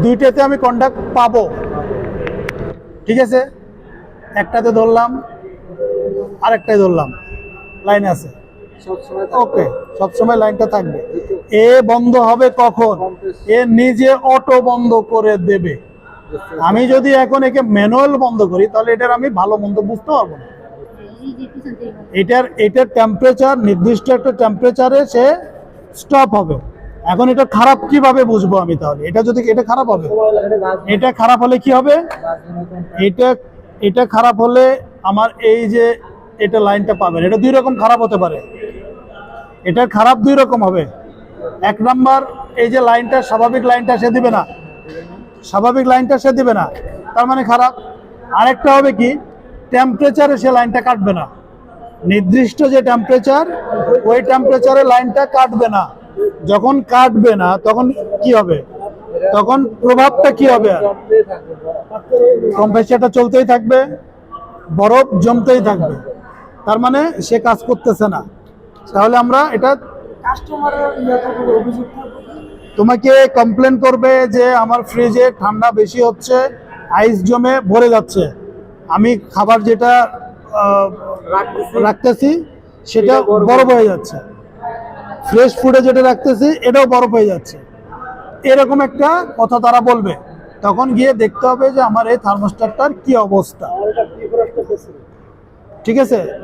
দুইটাতে আমি কন্ট্যাক্ট পাবো। ঠিক আছে? একটাতে ধরলাম আরেকটাই ধরলাম। লাইন আছে। ওকে সবসময় লাইনটা থাকবে। এ বন্ধ হবে কখন? এ নিজে অটো বন্ধ করে দেবে। আমি যদি এখন একে ম্যানুয়াল বন্ধ করি, তাহলে এটার আমি ভালো মন্দ বুঝতে পারব না। এটার এটার টেম্পারেচার নির্দিষ্ট একটা টেম্পারেচারে সে স্টপ হবে। এখন এটা খারাপ কীভাবে বুঝব আমি তাহলে? এটা যদি এটা খারাপ হবে? এটা খারাপ হলে কি হবে? এটা এটা খারাপ হলে আমার এই যে এটা লাইনটা পাবেন, এটা দুই রকম খারাপ হতে পারে। এটা খারাপ দুই রকম হবে। এক নাম্বার, এই যে লাইনটা স্বাভাবিক লাইনটা সে দিবে না। স্বাভাবিক লাইনটা সে দিবে না, তার মানে খারাপ। আরেকটা হবে কি টেম্পারেচারে সে লাইনটা কাটবে না। নির্দিষ্ট যে টেম্পারেচার ওই টেম্পারেচারে লাইনটা কাটবে না। যখন কাটবে না তখন কি হবে? তখন প্রভাবটা কি হবে? কম্প্রেসারটা চলতেই থাকবে বরফ জমতেই থাকবে। তার মানে সে কাজ করতেছে না। তাহলে আমরা এটা তোমাকে কমপ্লেন করবে যে আমার ফ্রিজে ঠান্ডা বেশি হচ্ছে আইস জমে ভরে যাচ্ছে। আমি খাবার যেটা রাখতেছি সেটা বরফ হয়ে যাচ্ছে। ফ্রেশ ফুডে যেটা রাখতেছি এটাও বরফ হয়ে যাচ্ছে। এরকম একটা কথা তারা বলবে। তখন গিয়ে দেখতে হবে যে আমার এই থার্মোস্টারটার কি অবস্থা। ঠিক আছে?